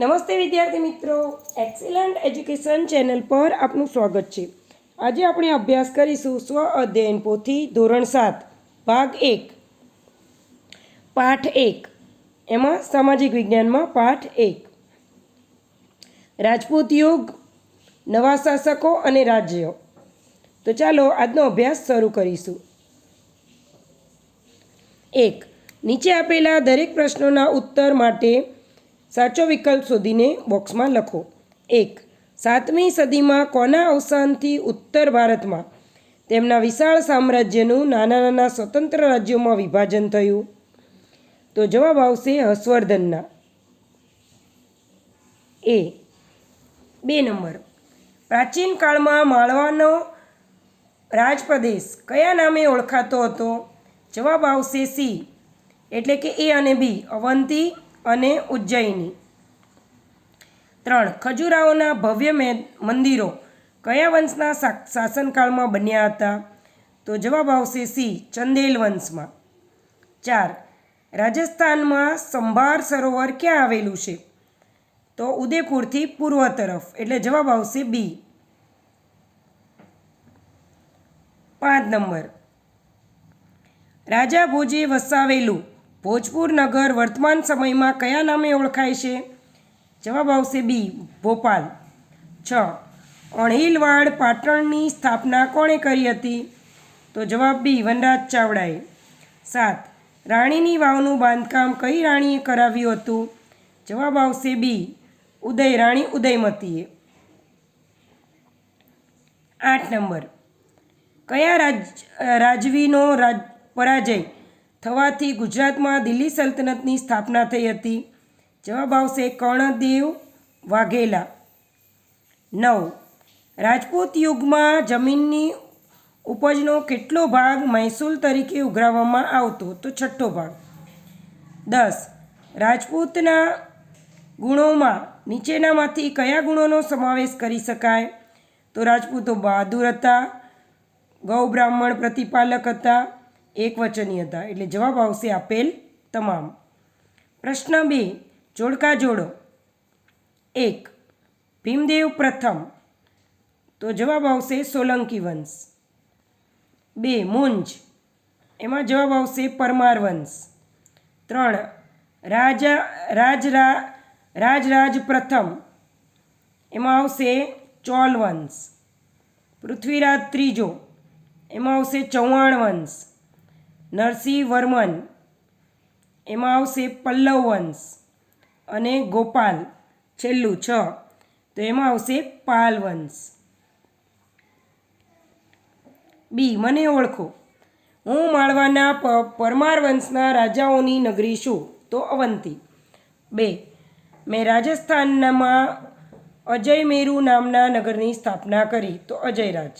નમસ્તે વિદ્યાર્થી મિત્રો. એક્સિલન્ટ એજ્યુકેશન ચેનલ પર આપનું સ્વાગત છે. આજે આપણે અભ્યાસ કરીશું સ્વ અધ્યયન પોથી ધોરણ સાત, ભાગ એક, પાઠ એક, એમાં સામાજિક વિજ્ઞાનમાં પાઠ એક. રાજપૂત યુગ, નવા શાસકો અને રાજ્યો. તો ચાલો આજનો અભ્યાસ શરૂ કરીશું. એક, નીચે આપેલા દરેક પ્રશ્નોના ઉત્તર માટે સાચો વિકલ્પ શોધીને બોક્સમાં લખો. એક, સાતમી સદીમાં કોના અવસાનથી ઉત્તર ભારતમાં તેમના વિશાળ સામ્રાજ્યનું નાના નાના સ્વતંત્ર રાજ્યોમાં વિભાજન થયું? તો જવાબ આવશે હર્ષવર્ધનના. એ, બે નંબર. પ્રાચીન કાળમાં માળવાનો રાજપ્રદેશ કયા નામે ઓળખાતો હતો? જવાબ આવશે સી. એટલે કે એ અને બી, અવંતી અને ઉજ્જૈની. ત્રણ, ખજુરાહોના ભવ્ય મે- મંદિરો કયા વંશના શાસનકાળમાં બન્યા હતા? તો જવાબ આવશે સી, ચંદેલ વંશમાં. ચાર, રાજસ્થાનમાં સંભાર સરોવર ક્યાં આવેલું છે? તો ઉદયપુરથી પૂર્વ તરફ, એટલે જવાબ આવશે બી. પાંચ નંબર, રાજા ભોજે વસાવેલું ભોજપુર નગર વર્તમાન સમયમાં કયા નામે ઓળખાય છે? જવાબ આવશે બી, ભોપાલ. છ, અણહિલવાડ પાટણની સ્થાપના કોણે કરી હતી? તો જવાબ બી, વનરાજ ચાવડાએ. સાત, રાણીની વાવનું બાંધકામ કઈ રાણીએ કરાવ્યું હતું? જવાબ આવશે બી, ઉદય, રાણી ઉદયમતીએ. આઠ નંબર. કયા રાજ રાજવીનો રાજ, પરાજય? થવાથી ગુજરાતમાં દિલ્હી સલ્તનતની સ્થાપના થઈ હતી. જવાબ આવશે કર્ણદેવ વાઘેલા. નવ. રાજપૂત યુગમાં જમીનની ઉપજનો કેટલો ભાગ મહેસૂલ તરીકે ઉઘરાવવામાં આવતો? તો છઠ્ઠો ભાગ. દસ. રાજપૂતના ગુણોમાં નીચેનામાંથી કયા ગુણોનો સમાવેશ કરી શકાય? તો રાજપૂતો બહાદુર હતા ગૌ બ્રાહ્મણ પ્રતિપાલક હતા એકવચની હતા. એટલે જવાબ આવશે આપેલ તમામ. પ્રશ્ન બે, જોડકા જોડો. એક, ભીમદેવ પ્રથમ. તો જવાબ આવશે સોલંકી વંશ. બે, મુંજ. એમાં જવાબ આવશે પરમાર વંશ. ત્રણ, રાજા, રાજરા, રાજરાજ પ્રથમ. એમાં આવશે ચોલ વંશ. પૃથ્વીરાજ ત્રીજો. એમાં આવશે ચૌહાણ વંશ. નરસિંહ વર્મન, એમાં આવશે પલ્લવ વંશ અને ગોપાલ છેલ્લું છ, તો એમાં આવશે પાલ વંશ. બી, મને ઓળખો. હું માળવાના પરમાર વંશના રાજાઓની નગરી છું, તો અવંતી. બે, મેં રાજસ્થાનમાં અજયમેરુ નામના નગરની સ્થાપના કરી, તો અજયરાજ.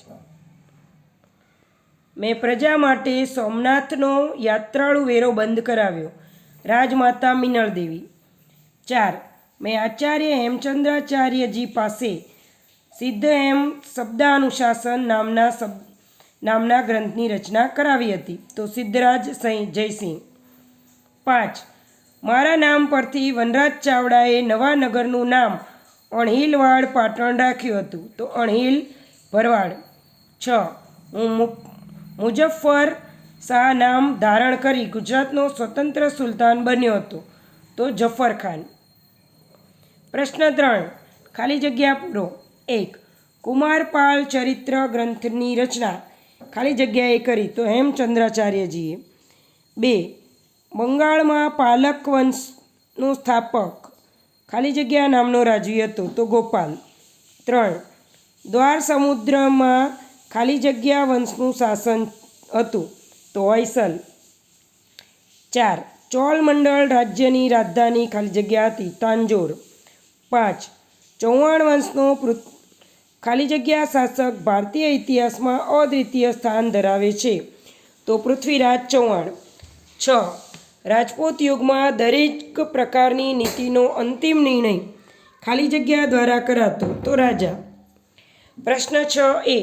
મેં પ્રજા માટે સોમનાથનો યાત્રાળુ વેરો બંધ કરાવ્યો. રાજમાતા મિનળદેવી. ચાર, મેં આચાર્ય હેમચંદ્રાચાર્યજી પાસે સિદ્ધ એમ શબ્દાનુશાસન નામના શબ્દ નામના ગ્રંથની રચના કરાવી હતી. તો સિદ્ધરાજ જયસિંહ. પાંચ, મારા નામ પરથી વનરાજ ચાવડાએ નવા નગરનું નામ અણહિલવાડ પાટણ રાખ્યું હતું. તો અણહિલ ભરવાડ. છ, હું મુજફ્ફર શાહ નામ ધારણ કરી ગુજરાતનો સ્વતંત્ર સુલતાન બન્યો હતો. તો જફર ખાન. પ્રશ્ન ત્રણ. ખાલી જગ્યા પૂરો. એક. કુમારપાલ ચરિત્ર ગ્રંથની રચના. ખાલી જગ્યાએ કરી તો હેમચંદ્રાચાર્યજીએ. બે. બંગાળમાં પાલક વંશનો સ્થાપક. ખાલી જગ્યા નામનો રાજવી હતો તો ગોપાલ. ત્રણ. દ્વાર સમુદ્રમાં ખાલી જગ્યા વંશનું શાસન હતું. તો હોયસલ ચાર, ચોલ મંડળ રાજ્યની રાજધાની ખાલી જગ્યા હતી. તાંજોર. પાંચ, ચૌહાણ વંશનો ખાલી જગ્યા શાસક ભારતીય ઇતિહાસમાં અદ્વિતીય સ્થાન ધરાવે છે. તો પૃથ્વીરાજ ચૌહાણ. છ, રાજપૂત યુગમાં દરેક પ્રકારની નીતિનો અંતિમ નિર્ણય ખાલી જગ્યા દ્વારા કરાતો. તો રાજા. પ્રશ્ન છ એ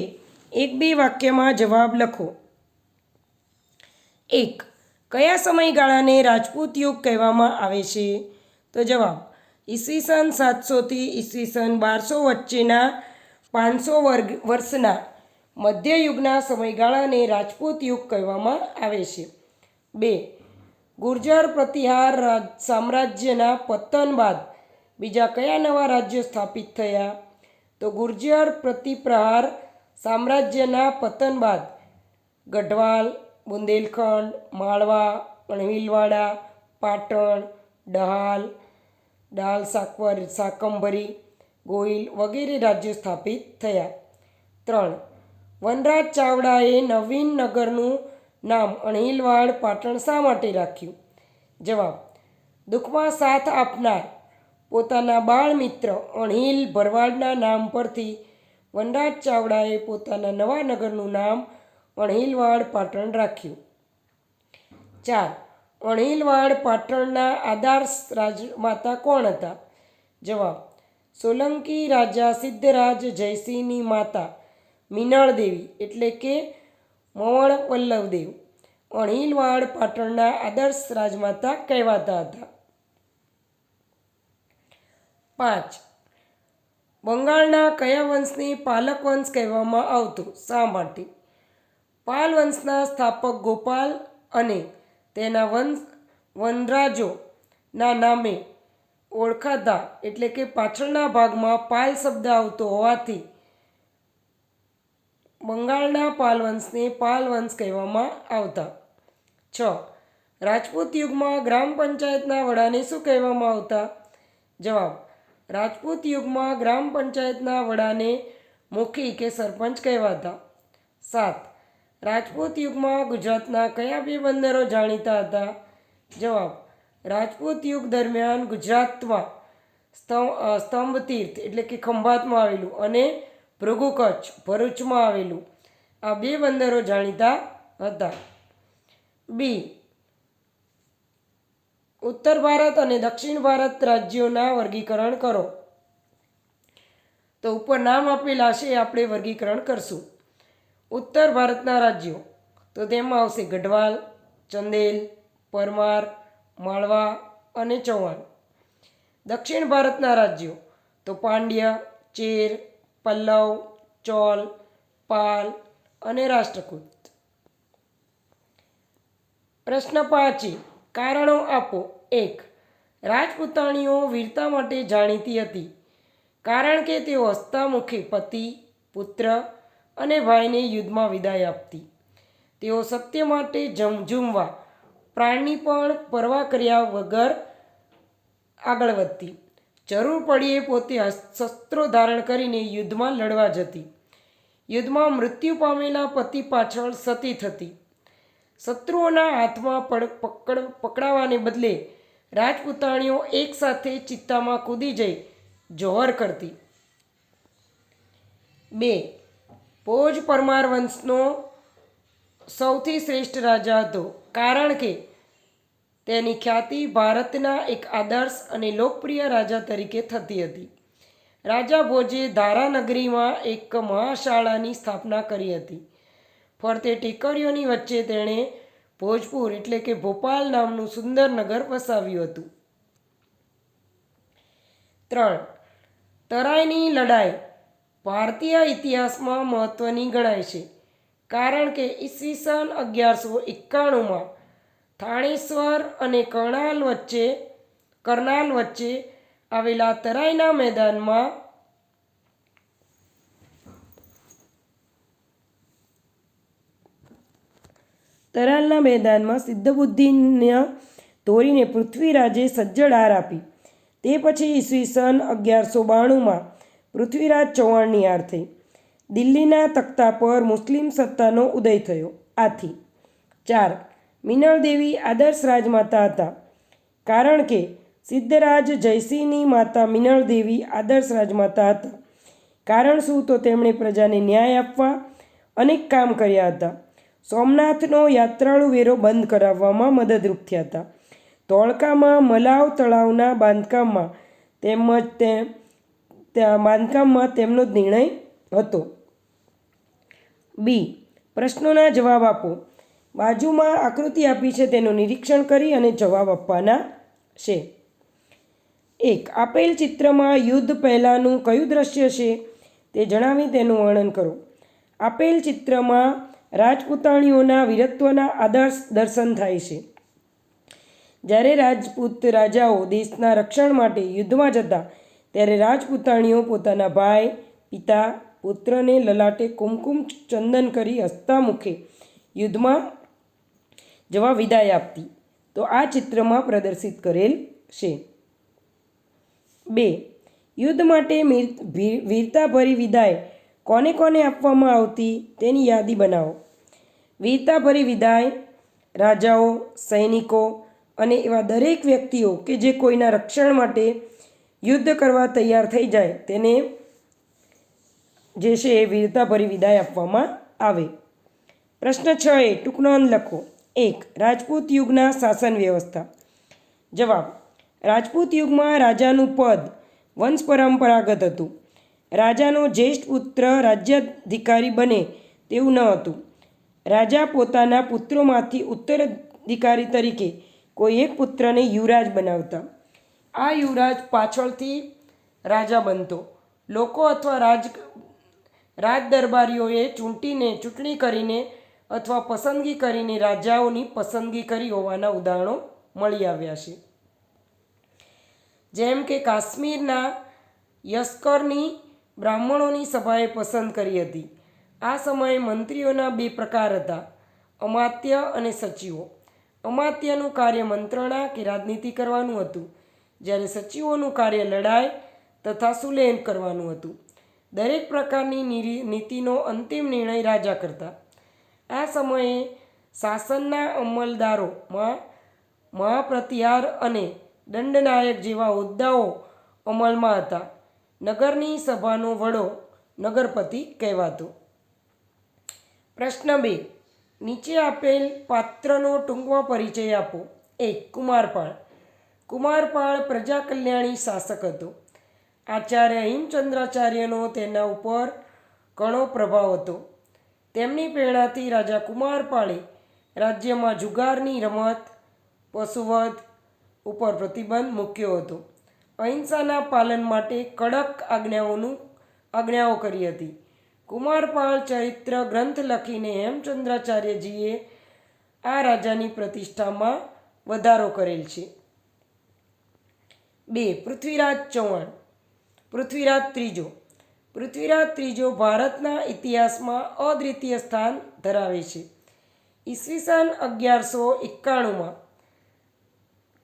એક બે વાક્યમાં જવાબ લખો. એક, કયા સમયગાળાને રાજપૂત યુગ કહેવામાં આવે છે? તો જવાબ ઈસવીસન સાતસોથી ઈસવીસન બારસો વચ્ચેના પાંચસો વર્ગ, વર્ષના મધ્યયુગના સમયગાળાને રાજપૂત યુગ કહેવામાં આવે છે. બે, ગુર્જર પ્રતિહાર રાજ, સામ્રાજ્યના પતન બાદ બીજા કયા નવા રાજ્યો સ્થાપિત થયા? તો ગુર્જર પ્રતિપ્રહાર સામ્રાજ્યના પતન બાદ ગઢવાલ, બુંદેલખંડ, માળવા અણહિલવાડા પાટણ, ડહાલ, ડાલ સાકવર, સાકંભરી, ગોહિલ વગેરે રાજ્યો સ્થાપિત થયા. ત્રણ, વનરાજ ચાવડાએ નવીન નગરનું નામ અણહિલવાડ, પાટણ શા માટે રાખ્યું? જવાબ, દુઃખમાં સાથ આપનાર પોતાના બાળ મિત્ર અણહિલ ભરવાડના નામ પરથી વનરાજ ચાવડાએ પોતાના નવા નગરનું નામ અણહિલવાડ પાટણ રાખ્યું. ચાર, અણહિલવાડ પાટણના આદર્શ રાજમાતા કોણ હતા? જવાબ, સોલંકી રાજા સિદ્ધરાજ જયસિંહની માતા મીનાળ દેવી, એટલે કે મવણ વલ્લભદેવ. અણહિલવાડ પાટણના આદર્શ રાજમાતા કહેવાતા હતા. પાંચ બંગાળના કયા વંશની પાલક વંશ કહેવામાં આવતું? શા માટે? પાલ વંશના સ્થાપક ગોપાલ અને તેના વંશ વનરાજોના નામે ઓળખાતા એટલે કે પાછળના ભાગમાં પાલ શબ્દ આવતો હોવાથી બંગાળના પાલ વંશને પાલ વંશ કહેવામાં આવતા. છ. રાજપૂત યુગમાં ગ્રામ પંચાયતના વડાને શું કહેવામાં આવતા? જવાબ રાજપૂત યુગમાં ગ્રામ પંચાયતના વડાને મુખી કે સરપંચ કહેવાતા. સાત, રાજપૂત યુગમાં ગુજરાતના કયા બે બંદરો જાણીતા હતા? જવાબ, રાજપૂત યુગ દરમિયાન ગુજરાતમાં સ્તંભ તીર્થ એટલે કે ખંભાતમાં આવેલું અને ભૃગુ કચ્છ ભરૂચમાં આવેલું. આ બે બંદરો જાણીતા હતા. બી ઉત્તર ભારત અને દક્ષિણ ભારત રાજ્યોના વર્ગીકરણ કરો. તો ઉપર નામ આપેલા છે, આપણે વર્ગીકરણ કરશું. ઉત્તર ભારતના રાજ્યો. તો તેમાં આવશે ગઢવાલ, ચંદેલ, પરમાર, માળવા અને ચૌહાણ. દક્ષિણ ભારતના રાજ્યો. તો પાંડ્ય, ચેર, પલ્લવ, ચોલ, પાલ અને રાષ્ટ્રકૂટ. પ્રશ્ન પાંચે. કારણો આપો. એક. રાજપૂતાણીઓ વીરતા માટે જાણીતી હતી, કારણ કે તેઓ હસ્તામુખી પતિ, પુત્ર અને ભાઈને યુદ્ધમાં વિદાય આપતી. તેઓ સત્ય માટે ઝમઝુમવા પ્રાણની પણ પરવા કર્યા વગર આગળ વધતી. જરૂર પડીએ પોતે શસ્ત્રો ધારણ કરીને યુદ્ધમાં લડવા જતી. યુદ્ધમાં મૃત્યુ પામેલા પતિ પાછળ સતી થતી. શત્રુઓના હાથમાં પકડ, પકડાવાને બદલે રાજપૂતાણીઓ એકસાથે ચિત્તામાં કૂદી જઈ જોહર કરતી. બે ભોજ પરમાર વંશનો સૌથી શ્રેષ્ઠ રાજા હતો કારણ કે તેની ખ્યાતિ ભારતના એક આદર્શ અને લોકપ્રિય રાજા તરીકે થતી હતી. રાજા ભોજે ધારાનગરીમાં એક મહાશાળાની સ્થાપના કરી હતી. ફરતે ટેકરીઓની વચ્ચે તેણે ભોજપુર એટલે કે ભોપાલ નામનું સુંદર નગર વસાવ્યું હતું. ત્રણ, તરાઈની લડાઈ ભારતીય ઇતિહાસમાં મહત્ત્વની ગણાય છે કારણ કે ઈસવીસન અગિયારસો એકાણુંમાં થાણેશ્વર અને કરણાલ વચ્ચે કરનાલ વચ્ચે આવેલા તરાઈના મેદાનમાં તરાલના મેદાનમાં સિદ્ધબુદ્ધિને તોરીને પૃથ્વીરાજે સજ્જડ હાર આપી. તે પછી ઈસવીસન અગિયારસો બાણુંમાં પૃથ્વીરાજ ચૌહાણની હાર થઈ. દિલ્હીના તખ્તા પર મુસ્લિમ સત્તાનો ઉદય થયો. આથી. ચાર. મિનળદેવી આદર્શ રાજમાતા હતા. કારણ કે સિદ્ધરાજ જયસિંહની માતા મિનળદેવી આદર્શ રાજમાતા હતા. કારણ શું? તો તેમણે પ્રજાને ન્યાય આપવા અનેક કામ કર્યા હતા. સોમનાથનો યાત્રાળુ વેરો બંધ કરાવવામાં મદદરૂપ થયા હતા. ધોળકામાં મલાવ તળાવના બાંધકામમાં તેમજ તે બાંધકામમાં તેમનો નિર્ણય હતો. બી. પ્રશ્નોના જવાબ આપો. બાજુમાં આકૃતિ આપી છે, તેનું નિરીક્ષણ કરી અને જવાબ આપવાના છે. એક. આપેલ ચિત્રમાં યુદ્ધ પહેલાંનું કયું દ્રશ્ય છે? તે જણાવી તેનું વર્ણન કરો. આપેલ ચિત્રમાં રાજપૂતાણીઓના વીરત્વના આદર્શ દર્શન થાય છે. જ્યારે રાજપૂત રાજાઓ દેશના રક્ષણ માટે યુદ્ધમાં જતા, ત્યારે રાજપૂતાણીઓ પોતાના ભાઈ, પિતા, પુત્રને લલાટે કુમકુમ ચંદન કરી હસતા મુખે યુદ્ધમાં જવા વિદાય આપતી. તો આ ચિત્રમાં પ્રદર્શિત કરેલ છે. બે. યુદ્ધ માટે વીરતાભરી વિદાય કોને કોને આપવામાં આવતી તેની યાદી બનાવો. વીરતાભરી વિદાય, રાજાઓ, સૈનિકો અને એવા દરેક વ્યક્તિઓ કે જે કોઈના રક્ષણ માટે યુદ્ધ કરવા તૈયાર થઈ જાય તેને જે છે એ વીરતાભરી વિદાય આપવામાં આવે. પ્રશ્ન છ એ, ટૂંકનો અંત લખો. એક, રાજપૂત યુગના શાસન વ્યવસ્થા. જવાબ, રાજપૂત યુગમાં રાજાનું પદ વંશ પરંપરાગત હતું. રાજાનો જ્યેષ્ઠ પુત્ર રાજ્યાધિકારી બને તેવું ન હતું. રાજા પોતાના પુત્રોમાંથી ઉત્તરાધિકારી તરીકે કોઈ એક પુત્રને યુવરાજ બનાવતા. આ યુવરાજ પાછળથી રાજા બનતો. લોકો અથવા રાજ, રાજદરબારીઓએ ચૂંટીને ચૂંટણી કરીને અથવા પસંદગી કરીને રાજાઓની પસંદગી કરી હોવાના ઉદાહરણો મળી આવ્યા છે. જેમ કે કાશ્મીરના યસ્કરની બ્રાહ્મણોની સભાએ પસંદ કરી હતી. આ સમયે મંત્રીઓના બે પ્રકાર હતા. અમાત્ય અને સચિવો. અમાત્યનું કાર્ય મંત્રણા કે રાજનીતિ કરવાનું હતું. જ્યારે સચિવોનું કાર્ય લડાઈ તથા સુલેન કરવાનું હતું. દરેક પ્રકારની નીતિનો અંતિમ નિર્ણય રાજા કરતા. આ સમયે શાસનના અમલદારોમાં મહાપ્રતિહાર અને દંડનાયક જેવા હોદ્દાઓ અમલમાં હતા. નગરની સભાનો વડો નગરપતિ કહેવાતો. પ્રશ્ન બે. નીચે આપેલ પાત્રનો ટૂંકમાં પરિચય આપો. એક, કુમારપાળ. કુમારપાળ પ્રજા કલ્યાણી શાસક હતો. આચાર્ય હિમચંદ્રાચાર્યનો તેના ઉપર ઘણો પ્રભાવ હતો. તેમની પ્રેરણાથી રાજા કુમારપાળે રાજ્યમાં જુગારની રમત, પશુવધ ઉપર પ્રતિબંધ મૂક્યો હતો. અહિંસાના પાલન માટે કડક આજ્ઞાઓનું, આજ્ઞાઓ કરી હતી. કુમારપાળ ચરિત્ર ગ્રંથ લખીને હેમચંદ્રાચાર્યજીએ આ રાજાની પ્રતિષ્ઠામાં વધારો કરેલ છે. બે, પૃથ્વીરાજ ચૌહાણ. પૃથ્વીરાજ ત્રીજો. પૃથ્વીરાજ ત્રીજો ભારતના ઇતિહાસમાં અદ્વિતીય સ્થાન ધરાવે છે. ઈસવીસન અગિયારસો એકાણુંમાં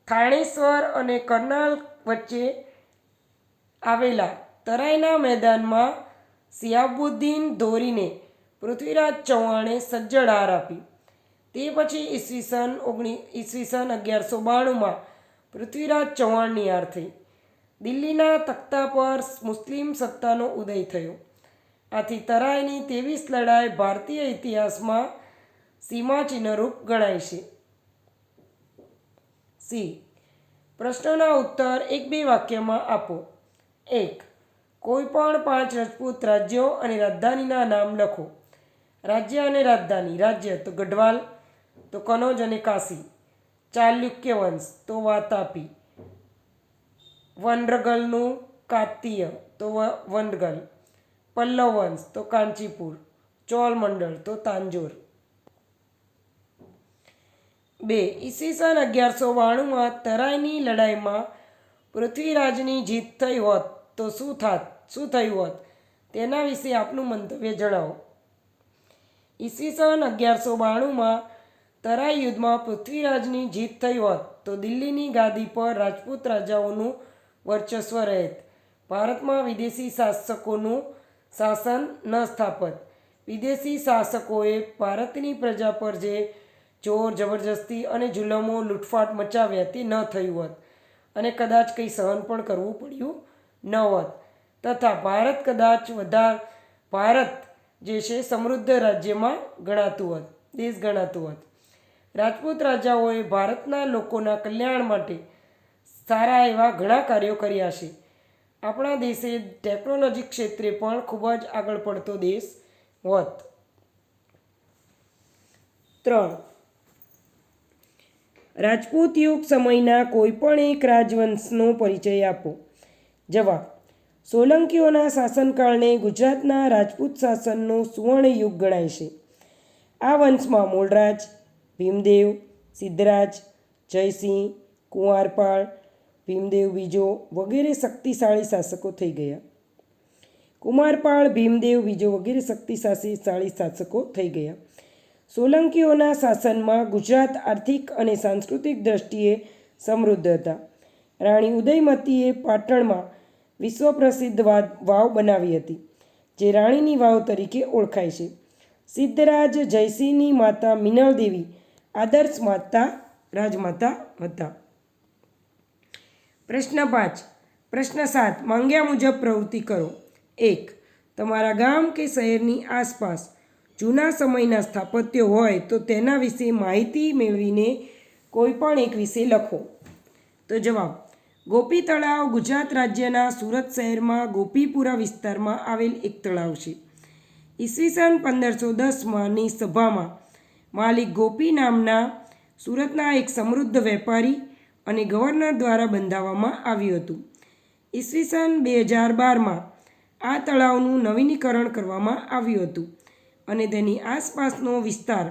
થાણેશ્વર અને કરનાલ વચ્ચે આવેલા તરાઈના મેદાનમાં સિયાબુદ્દીન ધોરીને પૃથ્વીરાજ ચૌહાણે સજ્જડ હાર આપી. તે પછી ઈસવીસન ઓગણી ઈસવીસન અગિયારસો બાણુંમાં પૃથ્વીરાજ ચૌહાણની હાર થઈ. દિલ્હીના તખ્તા પર મુસ્લિમ સત્તાનો ઉદય થયો. આથી તરાઈની ત્રેવીસ લડાઈ ભારતીય ઇતિહાસમાં સીમાચિહ્નરૂપ ગણાય છે. સી. પ્રશ્નના ઉત્તર એક બે વાક્યમાં આપો. એક. કોઈ પણ પાંચ રાજપૂત રાજ્યો અને રાજધાનીના નામ લખો. રાજ્ય અને રાજધાની. રાજ્ય તો ગઢવાલ, તો કનોજ અને કાશી. ચાલુક્ય વંશ તો વાતાપી. વનરગલનું કાતીય તો વ- વનગલ પલ્લવ વંશ તો કાંચીપુર. ચોલ મંડળ તો તાંજોર. બે. ઈસવીસન અગિયારસો બાણુંમાં તરાઈની લડાઈમાં પૃથ્વીરાજની જીત થઈ હોત તો શું થાત? શું થયું હોત? તેના વિશે આપનું મંતવ્ય જણાવો. ઈસવીસન અગિયારસો બાણુંમાં તરાઈ યુદ્ધમાં પૃથ્વીરાજની જીત થઈ હોત તો દિલ્હીની ગાદી પર રાજપૂત રાજાઓનું વર્ચસ્વ રહેત. ભારતમાં વિદેશી શાસકોનું શાસન ન સ્થાપત. વિદેશી શાસકોએ ભારતની પ્રજા પર જે જોર, જબરજસ્તી અને જુલમો લૂંટફાટ મચાવ્યા તે ન થયું હોત અને કદાચ કંઈ સહન પણ કરવું પડ્યું ન હોત. તથા ભારત કદાચ વધાર, ભારત જે છે સમૃદ્ધ રાજ્યમાં ગણાતું હોત, દેશ ગણાતું હોત. રાજપૂત રાજાઓએ ભારતના લોકોના કલ્યાણ માટે સારા એવા ઘણા કાર્યો કર્યા છે. આપણા દેશે ટેકનોલોજી ક્ષેત્રે પણ ખૂબ જ આગળ પડતો દેશ હોત. ત્રણ. રાજપૂત યુગ સમયના કોઈપણ એક રાજવંશનો પરિચય આપો. જવાબ સોલંકીઓના શાસનકાળને ગુજરાતના રાજપૂત શાસનનો સુવર્ણ યુગ ગણાય છે. આ વંશમાં મૂળરાજ ભીમદેવ, સિદ્ધરાજ, જયસિંહ, કુંવારપાળ, ભીમદેવ બીજો વગેરે શક્તિશાળી શાસકો થઈ ગયા. કુમારપાળ ભીમદેવ બીજો વગેરે શક્તિશાળી શાસકો થઈ ગયા. સોલંકીઓના શાસનમાં ગુજરાત આર્થિક અને સાંસ્કૃતિક દ્રષ્ટિએ સમૃદ્ધ હતા. રાણી ઉદયમતીએ પાટણમાં વિશ્વ પ્રસિદ્ધ વાવ બનાવી હતી, જે રાણીની વાવ તરીકે ઓળખાય છે. સિદ્ધરાજ જયસિંહની માતા મિનળ દેવી, આદર્શ માતા રાજમાતા હતા. પ્રશ્ન પાંચ. પ્રશ્ન સાત. માંગ્યા મુજબ પ્રવૃત્તિ કરો. એક. તમારા ગામ કે શહેરની આસપાસ જૂના સમયના સ્થાપત્યો હોય તો તેના વિશે માહિતી મેળવીને કોઈ પણ એક વિશે લખો. તો જવાબ. ગોપી તળાવ ગુજરાત રાજ્યના સુરત શહેરમાં ગોપીપુરા વિસ્તારમાં આવેલ એક તળાવ છે. ઈસવીસન પંદરસો દસમાંની સભામાં માલિક ગોપી નામના સુરતના એક સમૃદ્ધ વેપારી અને ગવર્નર દ્વારા બંધાવવામાં આવ્યું હતું. ઈસવીસન બે હજાર બારમાં આ તળાવનું નવીનીકરણ કરવામાં આવ્યું હતું અને તેની આસપાસનો વિસ્તાર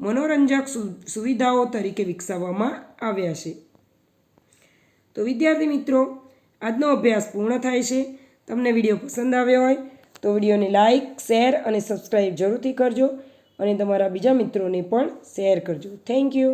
મનોરંજક સુવિધાઓ તરીકે વિકસાવવામાં આવ્યા છે. તો વિદ્યાર્થી મિત્રો, આજનો અભ્યાસ પૂર્ણ થાય છે. તમને વીડિયો પસંદ આવ્યો હોય તો વિડીયોને લાઇક શેર અને સબસ્ક્રાઈબ જરૂરથી કરજો અને તમારા બીજા મિત્રોને પણ શેર કરજો. Thank you.